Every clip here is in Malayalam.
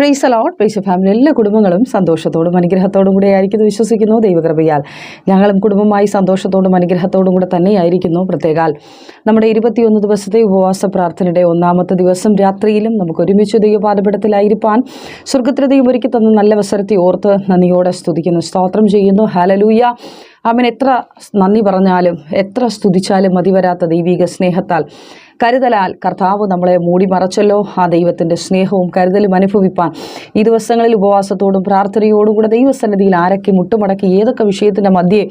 പ്രൈസ് അലോട്ട് പ്രൈസ് ഫാമിലി എല്ലാ കുടുംബങ്ങളും സന്തോഷത്തോടും അനുഗ്രഹത്തോടും കൂടെ ആയിരിക്കുന്നു വിശ്വസിക്കുന്നു. ദൈവകൃപയാൽ ഞങ്ങളും കുടുംബമായി സന്തോഷത്തോടും അനുഗ്രഹത്തോടും കൂടെ തന്നെയായിരിക്കുന്നു. പ്രത്യേകാൽ നമ്മുടെ ഇരുപത്തിയൊന്ന് ദിവസത്തെ ഉപവാസ പ്രാർത്ഥനയുടെ ഒന്നാമത്തെ ദിവസം രാത്രിയിലും നമുക്ക് ഒരുമിച്ച് ദൈവപാദപീഠത്തിലായിരിക്കാൻ സ്വർഗത്തിലെ ദൈവം ഒരുക്കി തന്ന നല്ല അവസരത്തെ ഓർത്ത് നന്ദിയോടെ സ്തുതിക്കുന്നു. സ്തോത്രം ചെയ്യുന്നു. ഹാലലൂയ അവൻ എത്ര നന്ദി പറഞ്ഞാലും എത്ര സ്തുതിച്ചാലും മതിവരാത്ത ദൈവിക സ്നേഹത്താൽ കരുതലാൽ കർത്താവ് നമ്മളെ മൂടി മറച്ചല്ലോ ആ ദൈവത്തിന്റെ സ്നേഹവും കരുതലും അനുഭവിപ്പാൻ ഈ ദിവസങ്ങളിൽ ഉപവാസത്തോടും പ്രാർത്ഥനയോടും കൂടെ ദൈവസന്നിധിയിൽ ആരൊക്കെ മുട്ടുമടക്കി ഏതൊക്കെ വിഷയത്തിന്റെ മധ്യേ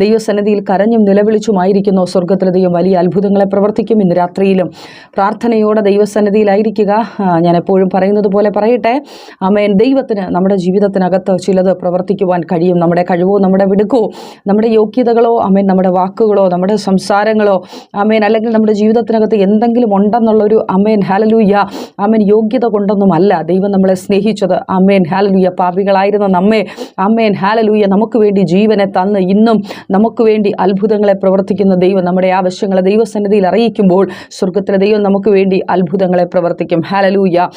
ദൈവസന്നിധിയിൽ കരഞ്ഞും നിലവിളിച്ചുമായിരിക്കുന്നു? സ്വർഗത്തിലെ ദൈവം വലിയ അത്ഭുതങ്ങളെ പ്രവർത്തിക്കും. ഇന്ന് രാത്രിയിലും പ്രാർത്ഥനയോടെ ദൈവസന്നിധിയിലായിരിക്കുക. ഞാൻ എപ്പോഴും പറയുന്നത് പോലെ പറയട്ടെ. അമേൻ ദൈവത്തിന് നമ്മുടെ ജീവിതത്തിനകത്ത് ചിലത് പ്രവർത്തിക്കുവാൻ കഴിയും. നമ്മുടെ കഴിവോ നമ്മുടെ വിടുക്കോ നമ്മുടെ യോഗ്യതകളോ അമേൻ നമ്മുടെ വാക്കുകളോ നമ്മുടെ സംസാരങ്ങളോ അമേൻ അല്ലെങ്കിൽ നമ്മുടെ ജീവിതത്തിനകത്ത് എന്തെങ്കിലും ഉണ്ടെന്നുള്ളൊരു അമേൻ ഹാലലൂയ അമേൻ യോഗ്യത കൊണ്ടൊന്നുമല്ല ദൈവം നമ്മളെ സ്നേഹിച്ചത്. അമേൻ ഹാലലൂയ പാപികളായിരുന്ന നമ്മെ അമേൻ ഹാലലൂയ നമുക്ക് വേണ്ടി ജീവനെ തന്ന് ഇന്നും നമുക്ക് വേണ്ടി അത്ഭുതങ്ങളെ പ്രവർത്തിക്കുന്ന ദൈവം നമ്മുടെ ആവശ്യങ്ങളെ ദൈവസന്നിധിയിൽ അറിയിക്കുമ്പോൾ സ്വർഗത്തിലെ ദൈവം നമുക്ക് വേണ്ടി അത്ഭുതങ്ങളെ പ്രവർത്തിക്കും. ഹാലലൂയ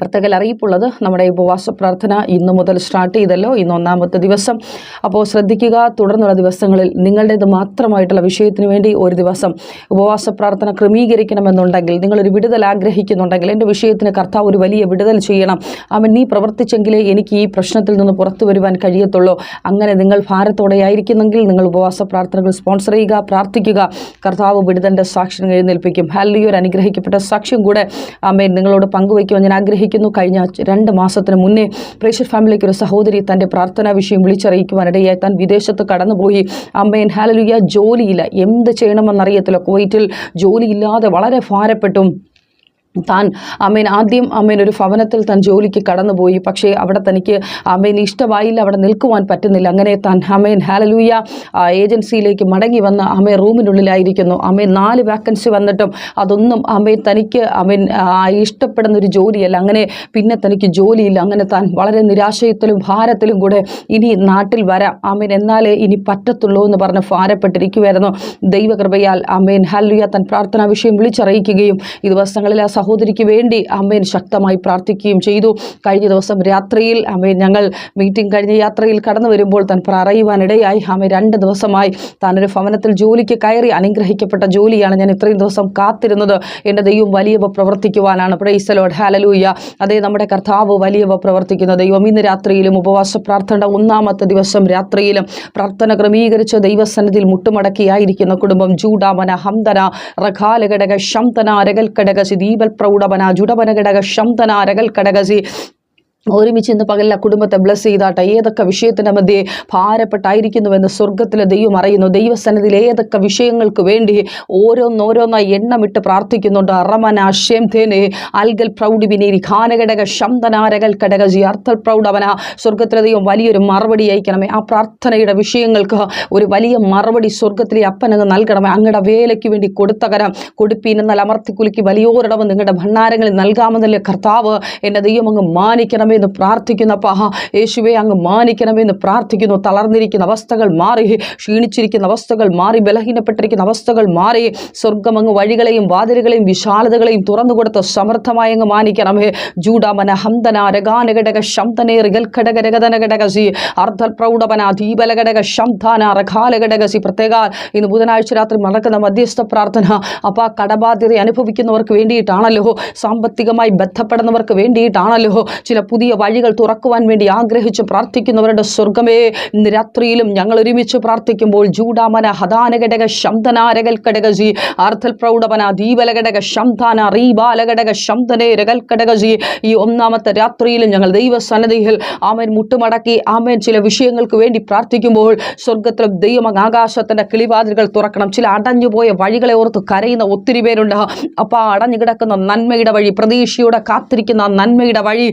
പ്രത്യേക അറിയിപ്പുള്ളത് നമ്മുടെ ഉപവാസ പ്രാർത്ഥന ഇന്നു മുതൽ സ്റ്റാർട്ട് ചെയ്തല്ലോ. ഇന്ന് ഒന്നാമത്തെ ദിവസം. അപ്പോൾ ശ്രദ്ധിക്കുക തുടർന്നുള്ള ദിവസങ്ങളിൽ നിങ്ങളുടേത് മാത്രമായിട്ടുള്ള വിഷയത്തിന് വേണ്ടി ഒരു ദിവസം ഉപവാസ പ്രാർത്ഥന ക്രമീകരിക്കണമെന്നുണ്ടെങ്കിൽ നിങ്ങളൊരു വിടുതൽ ആഗ്രഹിക്കുന്നുണ്ടെങ്കിൽ എന്റെ വിഷയത്തിന് കർത്താവ് ഒരു വലിയ വിടുതൽ ചെയ്യണം. അവൻ നീ പ്രവർത്തിച്ചെങ്കിലേ എനിക്ക് ഈ പ്രശ്നത്തിൽ നിന്ന് പുറത്തു വരുവാൻ കഴിയത്തുള്ളൂ. അങ്ങനെ നിങ്ങൾ ഭാരത്തോടെ ആയിരിക്കുന്നെങ്കിൽ നിങ്ങൾ ഉപവാസ പ്രാർത്ഥനകൾ സ്പോൺസർ ചെയ്യുക പ്രാർത്ഥിക്കുക. കർത്താവ് വിടുതന്റെ സാക്ഷ്യം എഴുന്നേൽപ്പിക്കും. ഹല്ലിയൊരു ഒരു അനുഗ്രഹിക്കപ്പെട്ട സാക്ഷ്യം കൂടെ അമ്മേ നിങ്ങളോട് പങ്കുവയ്ക്കുവാൻ ഞാൻ ആഗ്രഹിക്കുന്നു. കഴിഞ്ഞ രണ്ട് മാസത്തിന് മുന്നേ പ്രേഷർ ഫാമിലിക്ക് ഒരു സഹോദരി തന്റെ പ്രാർത്ഥനാ വിഷയം വിളിച്ചറിയിക്കുവാനിടയായി. താൻ വിദേശത്ത് കടന്നുപോയി. അമ്മയൻ ഹാലലുയ ജോലിയില്ല. എന്ത് ചെയ്യണമെന്നറിയത്തില്ല. കുവൈറ്റിൽ ജോലിയില്ലാതെ വളരെ ഭാരപ്പെട്ടും താൻ അമ്മേൻ ആദ്യം അമ്മേൻ ഒരു ഭവനത്തിൽ താൻ ജോലിക്ക് കടന്നുപോയി. പക്ഷേ അവിടെ തനിക്ക് അമ്മേൻ ഇഷ്ടമായില്ല അവിടെ നിൽക്കുവാൻ പറ്റുന്നില്ല. അങ്ങനെ താൻ അമ്മേൻ ഹാലലൂയ ഏജൻസിയിലേക്ക് മടങ്ങി വന്ന് അമ്മേ റൂമിനുള്ളിലായിരിക്കുന്നു. അമ്മേ നാല് വാക്കൻസി വന്നിട്ടും അതൊന്നും അമ്മേ തനിക്ക് അമ്മേൻ ഇഷ്ടപ്പെടുന്ന ഒരു ജോലിയല്ല. അങ്ങനെ പിന്നെ തനിക്ക് ജോലിയില്ല. അങ്ങനെ താൻ വളരെ നിരാശയത്തിലും ഭാരത്തിലും കൂടെ ഇനി നാട്ടിൽ വരാം. അമ്മേൻ എന്നാലേ ഇനി പറ്റത്തുള്ളൂ എന്ന് പറഞ്ഞ് ഭാരപ്പെട്ടിരിക്കുമായിരുന്നു ദൈവകൃപയാൽ അമ്മേൻ ഹാലലുയ തൻ പ്രാർത്ഥനാ വിഷയം വിളിച്ചറിയിക്കുകയും ഈ ദിവസങ്ങളിൽ ആ സഹോദരിക്ക് വേണ്ടി അമ്മേൻ ശക്തമായി പ്രാർത്ഥിക്കുകയും ചെയ്തു. കഴിഞ്ഞ ദിവസം രാത്രിയിൽ അമ്മയൻ ഞങ്ങൾ മീറ്റിംഗ് കഴിഞ്ഞ യാത്രയിൽ കടന്നു വരുമ്പോൾ താൻ പറയുവാനിടയായി. അമ്മ രണ്ട് ദിവസമായി താനൊരു ഭവനത്തിൽ ജോലിക്ക് കയറി അനുഗ്രഹിക്കപ്പെട്ട ജോലിയാണ് ഞാൻ ഇത്രയും ദിവസം കാത്തിരുന്നത്. എന്റെ ദൈവം വലിയവ പ്രവർത്തിക്കുവാനാണ്. പ്രൈസലോഡ് ഹാലലൂയ അതേ നമ്മുടെ കർത്താവ് വലിയവ പ്രവർത്തിക്കുന്ന ദൈവം. ഇന്ന് രാത്രിയിലും ഉപവാസ പ്രാർത്ഥന ഒന്നാമത്തെ ദിവസം രാത്രിയിലും പ്രാർത്ഥന ക്രമീകരിച്ച് ദൈവസന്നിധിയിൽ മുട്ടുമടക്കിയായിരിക്കുന്ന കുടുംബം ജൂഡാമന ഹംദന റഖാലഘടക ശംതന രകൽക്കടകസി ദീപൽ പ്രൗഢമന ജുഡമനഘടക ശംതന രകൽക്കടകസി ഒരുമിച്ച് ഇന്ന് പകലിലെ കുടുംബത്തെ ബ്ലസ് ചെയ്താട്ടെ. ഏതൊക്കെ വിഷയത്തിന്റെ മധ്യേ ഭാരപ്പെട്ടായിരിക്കുന്നുവെന്ന് സ്വർഗത്തിലെ ദൈവം അറിയുന്നു. ദൈവസന്നിധിയിൽ ഏതൊക്കെ വിഷയങ്ങൾക്ക് വേണ്ടി ഓരോന്നോരോന്നായി എണ്ണമിട്ട് പ്രാർത്ഥിക്കുന്നുണ്ട്. അറമന ഷെംധേനെ അൽഗൽ പ്രൗഢിബിനേരി ഖാനഘടക ശംതനാരകൽ ഘടകജി അർത്ഥൽ പ്രൗഢവന. സ്വർഗത്തിലെ ദൈവം വലിയൊരു മറുപടി അയക്കണമേ. ആ പ്രാർത്ഥനയുടെ വിഷയങ്ങൾക്ക് ഒരു വലിയ മറുപടി സ്വർഗത്തിലെ അപ്പനങ്ങ് നൽകണമേ. അങ്ങയുടെ വേലയ്ക്ക് വേണ്ടി കൊടുത്തകരം കൊടുപ്പീൻ എന്നാൽ അമർത്തിക്കുലുക്കി വലിയോരിടവ് നിങ്ങളുടെ ഭണ്ഡാരങ്ങളിൽ നൽകാമെന്നല്ലേ കർത്താവ് എന്റെ ദൈവം അങ്ങ് മാനിക്കണമേ. എന്ന് പ്രാർത്ഥിക്കുന്നപ്പ യേശുവെ അങ്ങ് മാനിക്കണമെന്ന് പ്രാർത്ഥിക്കുന്നു. തളർന്നിരിക്കുന്ന അവസ്ഥകൾ മാറി. ക്ഷീണിച്ചിരിക്കുന്ന അവസ്ഥകൾ മാറി. ബലഹീനപ്പെട്ടിരിക്കുന്ന അവസ്ഥകൾ മാറി. സ്വർഗം അങ്ങ് വഴികളെയും വാതിലുകളെയും വിശാലതകളെയും തുറന്നു കൊടുത്ത് സമർത്ഥമായി അങ്ങ് മാനിക്കണമേ ജൂഡാമന ഹന്തന രഗാനഘടക ശംതനേ റിഗൽഘടക രഗതന ഘടകസി അർദ്ധ പ്രൗഢമന ദീപല ഘടക ദീപലഘടക ശംധാന റഘാലഘടകസി പ്രത്യേക ഇന്ന് ബുധനാഴ്ച രാത്രി നടക്കുന്ന മധ്യസ്ഥ പ്രാർത്ഥന. അപ്പ കടബാധ്യത അനുഭവിക്കുന്നവർക്ക് വേണ്ടിയിട്ടാണല്ലോ. സാമ്പത്തികമായി ബന്ധപ്പെടുന്നവർക്ക് വേണ്ടിയിട്ടാണല്ലോ. ചില പുതിയ വഴികൾ തുറക്കുവാൻ വേണ്ടി ആഗ്രഹിച്ച് പ്രാർത്ഥിക്കുന്നവരുടെ സ്വർഗമേ ഇന്ന് രാത്രിയിലും ഞങ്ങൾ ഒരുമിച്ച് പ്രാർത്ഥിക്കുമ്പോൾ ജൂഡാമന ഹദാനഘടക ശംതനാരകൽ കടകജി ആർത്തൽ പ്രൗഢവന ദീപലഘടക ശബ്ദാന റീബാലഘടക ശംതനെ രകൽ ഈ ഒന്നാമത്തെ രാത്രിയിലും ഞങ്ങൾ ദൈവസന്നദ്ധിയിൽ ആമേൻ മുട്ടുമടക്കി ആമേൻ ചില വിഷയങ്ങൾക്ക് വേണ്ടി പ്രാർത്ഥിക്കുമ്പോൾ സ്വർഗത്തിലെ ദൈവം ആകാശത്തിന്റെ കിളിവാതിലുകൾ തുറക്കണം. ചില അടഞ്ഞുപോയ വഴികളെ ഓർത്ത് കരയുന്ന ഒത്തിരി പേരുണ്ട്. അപ്പോൾ അടഞ്ഞു കിടക്കുന്ന നന്മയുടെ വഴി പ്രതീക്ഷയോടെ കാത്തിരിക്കുന്ന നന്മയുടെ വഴി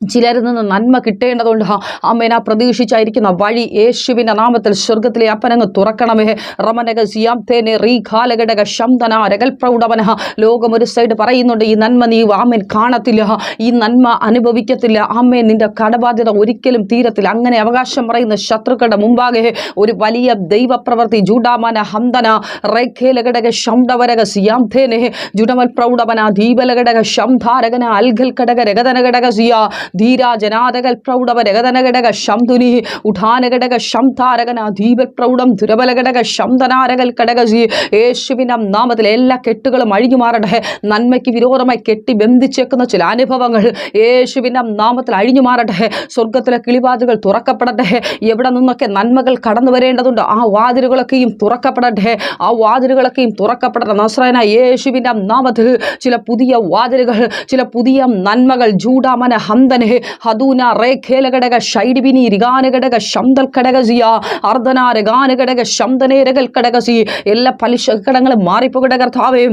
ചിലരിൽ നിന്ന് നന്മ കിട്ടേണ്ടതുകൊണ്ട് അമ്മേന പ്രതീക്ഷിച്ചായിരിക്കുന്ന വഴി യേശുവിന്റെ നാമത്തിൽ സ്വർഗത്തിലെ അപ്പനങ്ങ് തുറക്കണമേ. റമനക സിയാം തേനെ റീ കാലഘടക ശംതന രകൽ പ്രൗഢവന. ലോകം ഒരു സൈഡ് പറയുന്നുണ്ട് ഈ നന്മ നീ ആമേൻ കാണത്തില്ല. ഈ നന്മ അനുഭവിക്കത്തില്ല. ആമേൻ നിന്റെ കടബാധ്യത ഒരിക്കലും തീരത്തില്ല. അങ്ങനെ അവകാശം പറയുന്ന ശത്രുക്കളുടെ മുമ്പാകെ ഒരു വലിയ ദൈവപ്രവൃത്തി. ജൂഡാമന ഹന്തന റേഖേലഘടക ശംഡവരക സിയാം ജുഡമൽ പ്രൗഢവന ദീപലഘടക ശംധാരകന അൽഘൽ രഗതന ഘടക സിയ. ധീരാജനാദകൽ പ്രൗഢവ രഗതനഘടക ശംധുനി ഉഠാനഘടക ശംധാരകന ദീപൽ പ്രൗഢം ദുരബലഘടക ശംധനാരകൽ കടകസി യേശുവിനം നാമത്തിൽ എല്ലാ കെട്ടുകളും അഴിഞ്ഞു മാറട്ടെ നന്മയ്ക്ക് വിരോധമായി കെട്ടി ബന്ധിച്ചേക്കുന്ന ചില അനുഭവങ്ങൾ യേശുവിന്റെ നാമത്തിൽ അഴിഞ്ഞു മാറട്ടെ സ്വർഗത്തിലെ കിളിവാതിലുകൾ തുറക്കപ്പെടട്ടെ. എവിടെ നിന്നൊക്കെ നന്മകൾ കടന്നു വരേണ്ടതുണ്ട് ആ വാതിലുകളൊക്കെയും തുറക്കപ്പെടട്ടെ. ആ വാതിലുകളൊക്കെയും തുറക്കപ്പെടട്ടെ. നസ്രന യേശുവിന്റെ നാമത്തിൽ ചില പുതിയ വാതിലുകൾ ചില പുതിയ നന്മകൾ ജൂഡാമന ഹന്തനെ ഹദൂന റേഖേലഘടക ഷൈഡിബിനി രിഗാനഘടക ശംദൽ ഘടകസിയ അർദ്ധന രഗാനഘടക ശംദനേരകൽ ഘടകസി എല്ലാ പലിശ കടങ്ങളും മാറിപ്പോകട്ടെ കർത്താവേ.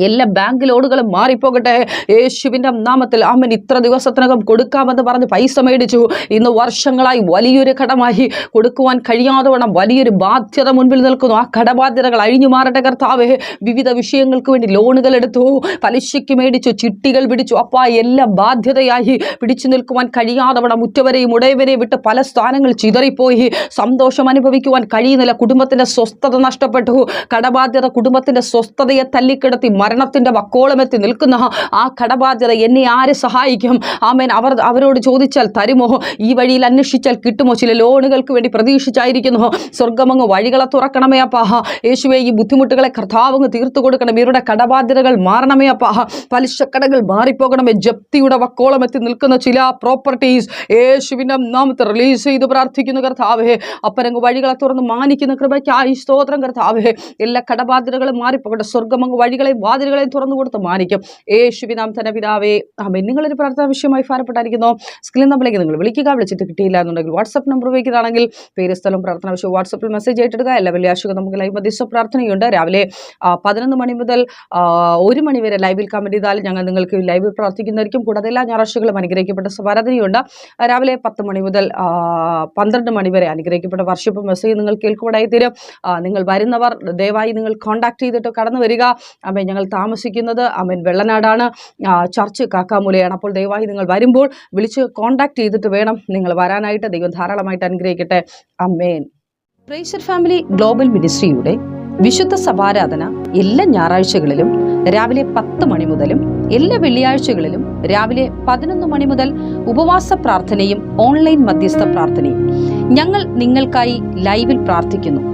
എല്ലാ ബാങ്ക് ലോണുകളും മാറിപ്പോകട്ടെ. യേശുവിന്റെ നാമത്തിൽ അമ്മൻ ഇത്ര ദിവസത്തിനകം കൊടുക്കാമെന്ന് പറഞ്ഞ് പൈസ മേടിച്ചു. ഇന്ന് വർഷങ്ങളായി വലിയൊരു കടമായി. കൊടുക്കുവാൻ കഴിയാതെ വേണം വലിയൊരു ബാധ്യത മുൻപിൽ നിൽക്കുന്നു. ആ കടബാധ്യതകൾ അഴിഞ്ഞു മാറട്ടെ കർത്താവേ. വിവിധ വിഷയങ്ങൾക്ക് വേണ്ടി ലോണുകൾ എടുത്തു. പലിശയ്ക്ക് മേടിച്ചു. ചിട്ടികൾ പിടിച്ചു. അപ്പ എല്ലാം ബാധ്യതയായി. പിടിച്ചു നിൽക്കുവാൻ കഴിയാതെ വേണം ഉറ്റവരെയും ഉടയവരെയും വിട്ട് പല സ്ഥാനങ്ങൾ ചിതറിപ്പോയി. സന്തോഷം അനുഭവിക്കുവാൻ കഴിയുന്നില്ല. കുടുംബത്തിന്റെ സ്വസ്ഥത നഷ്ടപ്പെട്ടു. കടബാധ്യത കുടുംബത്തിന്റെ സ്വസ്ഥതയെ തല്ലിക്കിടത്തി മരണത്തിന്റെ വക്കോളമെത്തി നിൽക്കുന്ന ആ കടബാധ്യത എന്നെ ആര് സഹായിക്കും? ആമേൻ. അവർ അവരോട് ചോദിച്ചാൽ തരുമോ? ഈ വഴിയിൽ അന്വേഷിച്ചാൽ കിട്ടുമോ? ചില ലോണുകൾക്ക് വേണ്ടി പ്രതീക്ഷിച്ചായിരിക്കുന്നു. സ്വർഗമങ്ങ് വഴികളെ തുറക്കണമേ അപ്പാ. യേശുവെ ഈ ബുദ്ധിമുട്ടുകളെ കർത്താവങ്ങ് തീർത്തു കൊടുക്കണം. ഇവരുടെ കടബാധ്യതകൾ മാറണമേ അപ്പാ. പലിശക്കടകൾ മാറിപ്പോകണമേ. ജപ്തിയുടെ വക്കോളമെത്തി നിൽക്കുന്ന ചില പ്രോപ്പർട്ടീസ് യേശുവിന്റെ നാമത്തെ റിലീസ് ചെയ്ത് പ്രാർത്ഥിക്കുന്നു കർത്താവേ. അപ്പരങ്ങ് വഴികളെ തുറന്ന് മാനിക്കുന്ന കൃപയ്ക്ക് കൃപയ്ക്കായി സ്തോത്രം കർത്താവേ. എല്ലാ കടബാധ്യതകളും മാറിപ്പോകട്ടെ. സ്വർഗമങ്ങ് വഴികളെയും വാതിലുകളെയും തുറന്നു കൊടുത്ത് മാനിക്കും. യേശുവിനാം തന്നെ പിതാവേ അമ്മ നിങ്ങളൊരു പ്രാർത്ഥന വിഷയമായി ഭാരപ്പെട്ടായിരിക്കുന്നു. സ്ക്രീൻ നമ്പറിലേക്ക് നിങ്ങൾ വിളിക്കുക. വിളിച്ചിട്ട് കിട്ടിയില്ല എന്നുണ്ടെങ്കിൽ വാട്സപ്പ് നമ്പർ ഉപയോഗിക്കുന്നതാണെങ്കിൽ പേര് സ്ഥലം പ്രാർത്ഥന വിഷയം വാട്സപ്പിൽ മെസ്സേജ് ഏറ്റെടുക്കുക എല്ലാ വെള്ളിയാഴ്ചകൾ നമുക്ക് ലൈവ് മധ്യസ്ഥ പ്രാർത്ഥനയുണ്ട്. രാവിലെ പതിനൊന്ന് മണി മുതൽ ഒരു മണി വരെ ലൈവിൽ കമന്റ് ചെയ്താൽ ഞങ്ങൾ നിങ്ങൾക്ക് ലൈവിൽ പ്രാർത്ഥിക്കുന്നതായിരിക്കും. കൂടാതെ എല്ലാ ഞായറാഴ്ചകളും അനുഗ്രഹിക്കപ്പെട്ട സ്മരണയുണ്ട് രാവിലെ പത്ത് മണി മുതൽ പന്ത്രണ്ട് മണി വരെ അനുഗ്രഹിക്കപ്പെട്ട വർഷിപ്പ് മെസ്സേജ് നിങ്ങൾ കേൾക്കുവാനായി തീരും നിങ്ങൾ വരുന്നവർ ദയവായി നിങ്ങൾ കോൺടാക്ട് ചെയ്തിട്ട് കടന്നു വരിക. അമ്മ ഞങ്ങൾ താമസിക്കുന്നത് അമ്മൻ വെള്ളനാടാണ്. ചർച്ച് കാക്കാമൂലയാണ്. അപ്പോൾ ദയവായി നിങ്ങൾ വരുമ്പോൾ വിളിച്ച് കോൺടാക്ട് ചെയ്തിട്ട് വേണം നിങ്ങൾ വരാനായിട്ട്. ദൈവം ധാരാളമായിട്ട് അനുഗ്രഹിക്കട്ടെ. അമ്മേൻ പ്രേഷർ ഫാമിലി ഗ്ലോബൽ മിനിസ്ട്രിയുടെ വിശുദ്ധ സഭാരാധന എല്ലാ ഞായറാഴ്ചകളിലും രാവിലെ പത്ത് മണി മുതലും എല്ലാ വെള്ളിയാഴ്ചകളിലും രാവിലെ പതിനൊന്ന് മണി മുതൽ ഉപവാസ പ്രാർത്ഥനയും ഓൺലൈൻ മധ്യസ്ഥ പ്രാർത്ഥനയും ഞങ്ങൾ നിങ്ങൾക്കായി ലൈവിൽ പ്രാർത്ഥിക്കുന്നു.